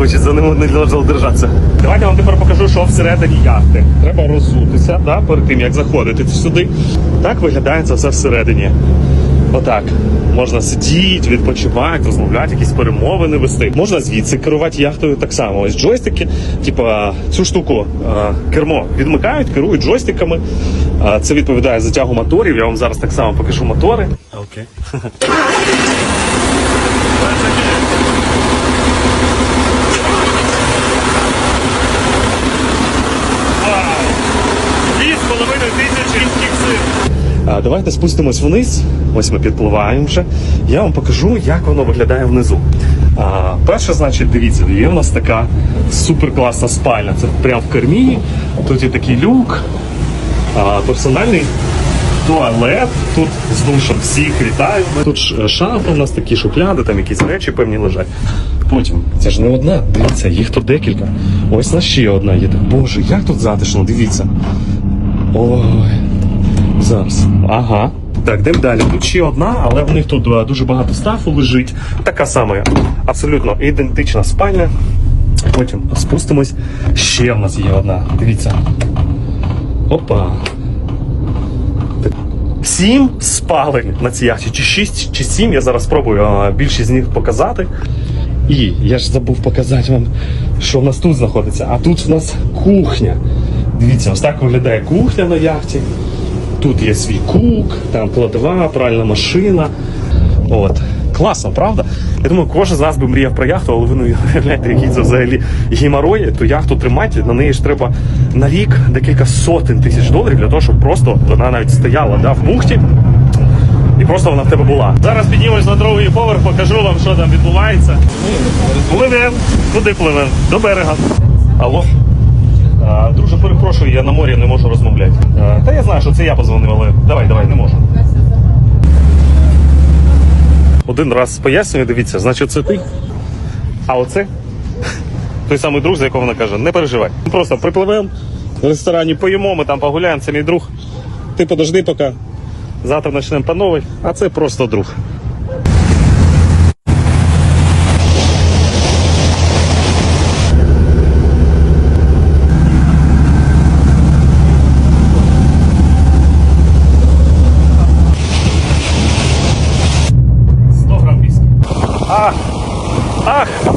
хоче, за ним не должен держатися. Давайте я вам тепер покажу, що всередині яхти. Треба роззутися да, перед тим, як заходити сюди. Так виглядає це все всередині. Отак. Можна сидіти, відпочивати, розмовляти, якісь перемовини вести. Можна звідси керувати яхтою так само. Ось джойстики, типа цю штуку е, кермо відмикають, керують джойстиками. Е, Це відповідає за тягу моторів. Я вам зараз так само покажу мотори. Окей. Дві з половиною тисячі сил. Давайте спустимось вниз. Ось ми підпливаємо вже. Я вам покажу, як воно виглядає внизу. А, перше, значить, дивіться, є в нас така суперкласна спальня. Це прямо в кермі. Тут є такий люк, а, персональний туалет. Тут з душем всіх вітаю. Тут е, шафа у нас такі шухляди, там якісь речі певні лежать. Потім, це ж не одна, дивіться, їх тут декілька. Ось на ще одна є. Боже, як тут затишно, дивіться. Ой. Зараз. Ага. Так, йдемо далі. Тут ще одна, але в них тут е, дуже багато стафу лежить. Така сама, абсолютно ідентична спальня. Потім спустимось. Ще в нас є одна. Дивіться. Опа. Сім спалень на цій яхті, чи шість, чи сім. Я зараз спробую більшість з них показати. І я ж забув показати вам, що в нас тут знаходиться. А тут в нас кухня. Дивіться, ось так виглядає кухня на яхті. Тут є свій кук, там кладова, пральна машина. От. Класно, правда? Я думаю, кожен з нас би мріяв про яхту, але ви не уявляєте, який це взагалі гімарой, то яхту тримати, на неї ж треба на рік декілька сотень тисяч доларів для того, щоб просто вона навіть стояла да, в бухті. І просто вона в тебе була. Зараз піднімусь на другий поверх, покажу вам, що там відбувається. Пливем. Куди пливем? До берега. Алло. Я на морі не можу розмовляти. Та я знаю, що це я позвонив, але давай, давай, не можу. Один раз пояснюю, дивіться, значить це ти. А оце той самий друг, за якого вона каже, не переживай. Ми Просто припливемо в ресторані, поїмо, ми там погуляємо, це мій друг. Ти подожди поки. Завтра почнемо по новій, а це просто друг. Ах! Ах!